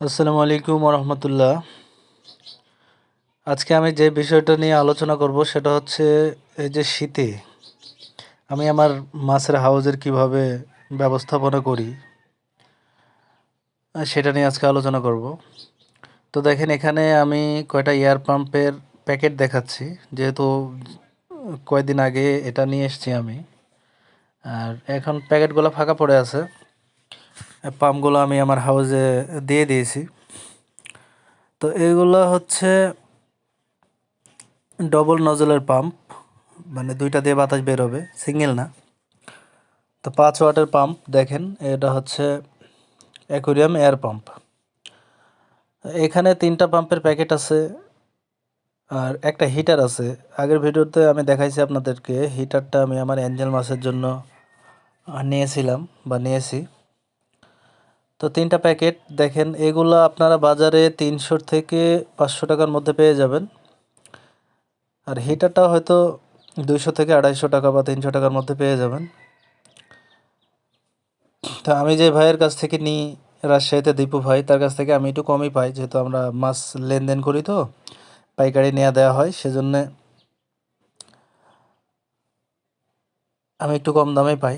আসসালামু আলাইকুম রহমতুল্লাহ আজকে আমি যে বিষয়টা নিয়ে আলোচনা করব সেটা হচ্ছে এই যে শীতে আমি আমার মাছের হাউজের কীভাবে ব্যবস্থাপনা করি সেটা নিয়ে আজকে আলোচনা করব। তো দেখেন, এখানে আমি কয়টা এয়ার পাম্পের প্যাকেট দেখাচ্ছি, যেহেতু কয়েকদিন আগে এটা নিয়ে এসেছি আমি। আর এখন প্যাকেটগুলো ফাঁকা পড়ে আছে। পাম্পগুলো আমি আমার হাউজে দিয়ে দিয়েছি। তো এগুলো হচ্ছে ডবল নজলের পাম্প মানে দুইটা দিয়ে বাতাস বেরোবে সিঙ্গেল না। তো পাঁচ ওয়াটের পাম্প দেখেন, এটা হচ্ছে অ্যাকোরিয়াম এয়ার পাম্প এখানে তিনটা পাম্পের প্যাকেট আছে, আর একটা হিটার আছে। আগের ভিডিওতে আমি দেখাইছি আপনাদেরকে হিটারটা আমি আমার অ্যাঞ্জেল মাছের জন্য নিয়েছিলাম বা নিয়েছি। তো তিনটা প্যাকেট, দেখেন, এগুলো আপনারা বাজারে তিনশো থেকে পাঁচশো টাকার মধ্যে পেয়ে যাবেন। আর হিটারটা হয়তো দুইশো থেকে আড়াইশো টাকা বা তিনশো টাকার মধ্যে পেয়ে যাবেন। তো আমি যে ভাইয়ের কাছ থেকে নিই, রাজশাহীতে দীপু ভাই, তার কাছ থেকে আমি একটু কমই পাই, যেহেতু আমরা মাছ লেনদেন করি তো, পাইকারি নেওয়া দেওয়া হয়, সেজন্যে আমি একটু কম দামে পাই।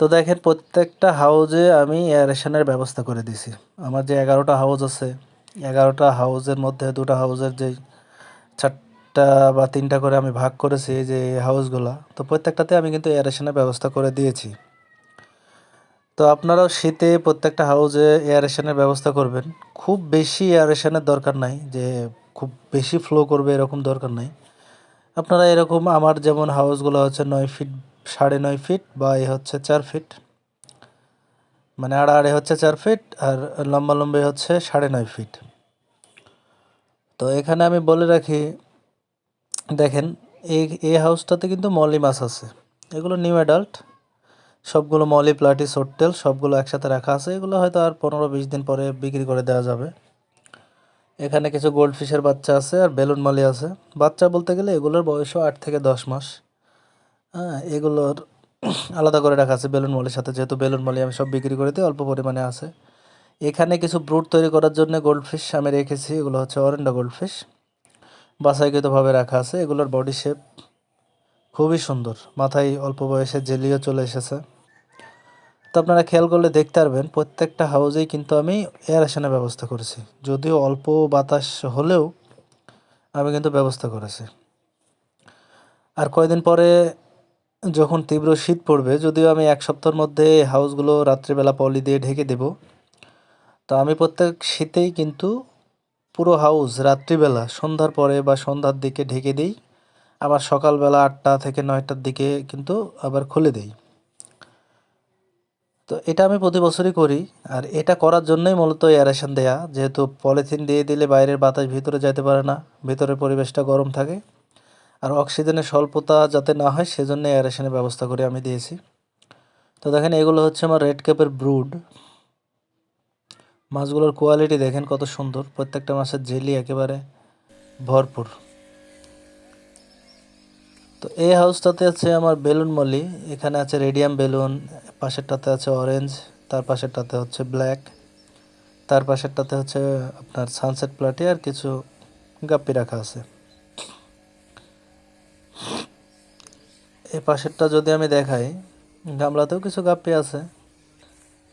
তো দেখেন প্রত্যেকটা হাউজে আমি এয়ারেশনের ব্যবস্থা করে দিছি। আমার যে এগারোটা হাউজ আছে, এগারোটা হাউজের মধ্যে দুটো হাউজের যে চারটা বা তিনটা করে আমি ভাগ করেছি যে হাউসগুলা তো প্রত্যেকটাতে আমি কিন্তু এয়ারেশনের ব্যবস্থা করে দিয়েছি। তো আপনারাও শীতে প্রত্যেকটা হাউজে এয়ারেশনের ব্যবস্থা করবেন। খুব বেশি এয়ারেশনের দরকার নাই, যে খুব বেশি ফ্লো করবে এরকম দরকার নাই। আপনারা এরকম আমার যেমন হাউসগুলো হচ্ছে নয় ফিট সাড়ে নয় ফিট বা এ হচ্ছে চার ফিট মানে আড়াআড়ি হচ্ছে চার ফিট আর লম্বা লম্বি হচ্ছে সাড়ে নয় ফিট তো এখানে আমি বলে রাখি, দেখেন, এই এই হাউসটাতে কিন্তু মলি মাছ আছে। এগুলো নিউ অ্যাডাল্ট সবগুলো মলি, প্লাটি, সোট্টেল, সবগুলো একসাথে রাখা আছে। এগুলো হয়তো আর পনেরো বিশ দিন পরে বিক্রি করে দেওয়া যাবে। এখানে কিছু গোল্ড ফিশের বাচ্চা আছে আর বেলুন মলি আছে। বাচ্চা বলতে গেলে এগুলোর বয়সও আট থেকে দশ মাস। হ্যাঁ এগুলোর আলাদা করে রাখা আছে বেলুন মলের সাথে। যেহেতু বেলুন মলি আমি সব বিক্রি করে দিই অল্প পরিমাণে আছে। এখানে কিছু ব্রুট তৈরি করার জন্য গোল্ড ফিশ আমি রেখেছি, এগুলো হচ্ছে অরেন্ডা গোল্ড ফিশ বাছাইকৃতভাবে রাখা আছে, এগুলোর বডি শেপ খুবই সুন্দর, মাথায় অল্প বয়সে জেলিও চলে এসেছে। তো আপনারা খেয়াল করলে দেখতে পারবেন, প্রত্যেকটা হাউজেই কিন্তু আমি এয়ারেশনের ব্যবস্থা করেছি। যদিও অল্প বাতাস হলেও আমি কিন্তু ব্যবস্থা করেছি। আর কয়দিন পরে যখন তীব্র শীত পড়বে, যদিও আমি এক সপ্তাহের মধ্যে হাউসগুলো রাত্রিবেলা পলি দিয়ে ঢেকে দেব। তো আমি প্রত্যেক শীতেই কিন্তু পুরো হাউস রাত্রিবেলা, সন্ধ্যার পরে বা সন্ধ্যার দিকে ঢেকে দিই। আবার সকালবেলা আটটা থেকে নয়টার দিকে কিন্তু আবার খুলে দিই। তো এটা আমি প্রতি বছরই করি, আর এটা করার জন্যই মূলত এয়ারেশন দেয়া। যেহেতু পলিথিন দিয়ে দিলে বাইরের বাতাস ভিতরে যেতে পারে না, ভিতরের পরিবেশটা গরম থাকে। আর অক্সিজেনের স্বল্পতা যাতে না হয়, সেজন্য এয়ারেশনের ব্যবস্থা করে আমি দিয়েছি। তো দেখেন, এগুলো হচ্ছে আমার রেড ক্যাপের ব্রুড মাছগুলোর কোয়ালিটি দেখেন কত সুন্দর। প্রত্যেকটা মাছের জেলি একেবারে ভরপুর। তো এই হাউসটাতে আছে আমার বেলুন মলি এখানে আছে রেডিয়াম বেলুন, পাশেরটাতে আছে অরেঞ্জ তার পাশেরটাতে হচ্ছে ব্ল্যাক তার পাশেরটাতে হচ্ছে আপনার সানসেট প্লাটি আর কিছু গাপ্পি রাখা আছে। এই পাশেরটা যদি আমি দেখাই, গামলাতেও কিছু গাপ্পি আছে।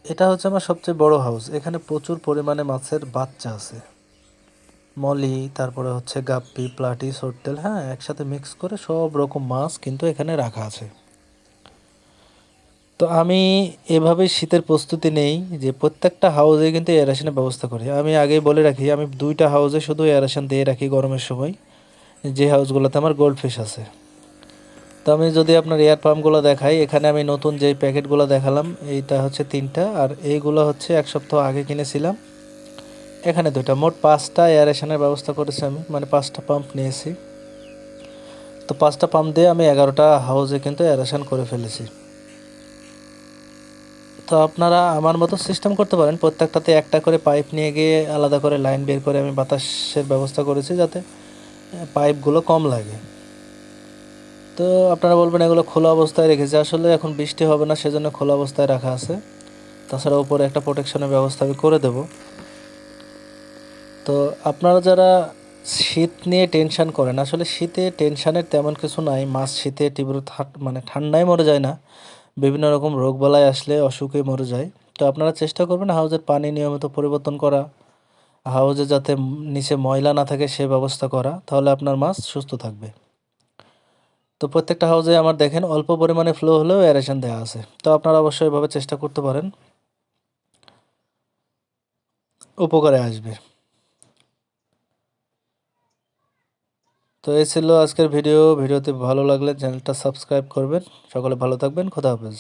এটা হচ্ছে আমার সবচেয়ে বড় হাউস এখানে প্রচুর পরিমাণে মাছের বাচ্চা আছে। মলি, তারপরে হচ্ছে গাপ্পি প্লাটি সোট্টেল হ্যাঁ একসাথে মিক্স করে সব রকম মাছ কিন্তু এখানে রাখা আছে। তো আমি এভাবে শীতের প্রস্তুতি নেই যে প্রত্যেকটা হাউসে কিন্তু এয়ারেশনের ব্যবস্থা করি। আমি আগেই বলে রাখি, আমি দুইটা হাউসে শুধু এয়ারেশন দিয়ে রাখি গরমের সময়। যে হাউসগুলোতে আমার গোল্ড ফিশ আছে। তো আমি যদি আপনার এয়ার পাম্পগুলো দেখাই, এখানে আমি নতুন যেই প্যাকেটগুলো দেখালাম, এইটা হচ্ছে তিনটা, আর এইগুলো হচ্ছে এক সপ্তাহ আগে কিনেছিলাম। এখানে দুইটা, মোট পাঁচটা এয়ারেশনের ব্যবস্থা করেছি আমি মানে পাঁচটা পাম্প নিয়েছি। তো পাঁচটা পাম্প দিয়ে আমি এগারোটা হাউসে কিন্তু এয়ারেশন করে ফেলেছি। তো আপনারা আমার মতো সিস্টেম করতে পারেন, প্রত্যেকটাতে একটা করে পাইপ নিয়ে গিয়ে আলাদা করে লাইন বের করে আমি বাতাসের ব্যবস্থা করেছি যাতে পাইপগুলো কম লাগে। তো আপনারা বলবেন এগুলো খোলা অবস্থায় রেখেছি। আসলে এখন বৃষ্টি হবে না, সেজন্য খোলা অবস্থায় রাখা আছে। তাছাড়া উপরে একটা প্রোটেকশনের ব্যবস্থা আমি করে দেব। তো আপনারা যারা শীত নিয়ে টেনশান করেন, আসলে শীতে টেনশানের তেমন কিছু নাই। মাছ শীতে তীব্র মানে ঠান্ডায় মরে যায় না। বিভিন্ন রকম রোগবালাই আসলে অসুখে মরে যায়। তো আপনারা চেষ্টা করবেন হাউজের পানি নিয়মিত পরিবর্তন করা। হাউজে যাতে নিচে ময়লা না থাকে সে ব্যবস্থা করা। তাহলে আপনার মাছ সুস্থ থাকবে। তো প্রত্যেকটা হাউজে আমার দেখেন অল্প পরিমাণে ফ্লো হলেও অ্যারেশন দেওয়া আছে। তো আপনারা অবশ্যই এভাবে চেষ্টা করতে পারেন। উপকারে আসবে। তো এই ছিল আজকের ভিডিও ভিডিওতে ভালো লাগলে চ্যানেলটা সাবস্ক্রাইব করবেন। সকলে ভালো থাকবেন। খোদা হাফেজ।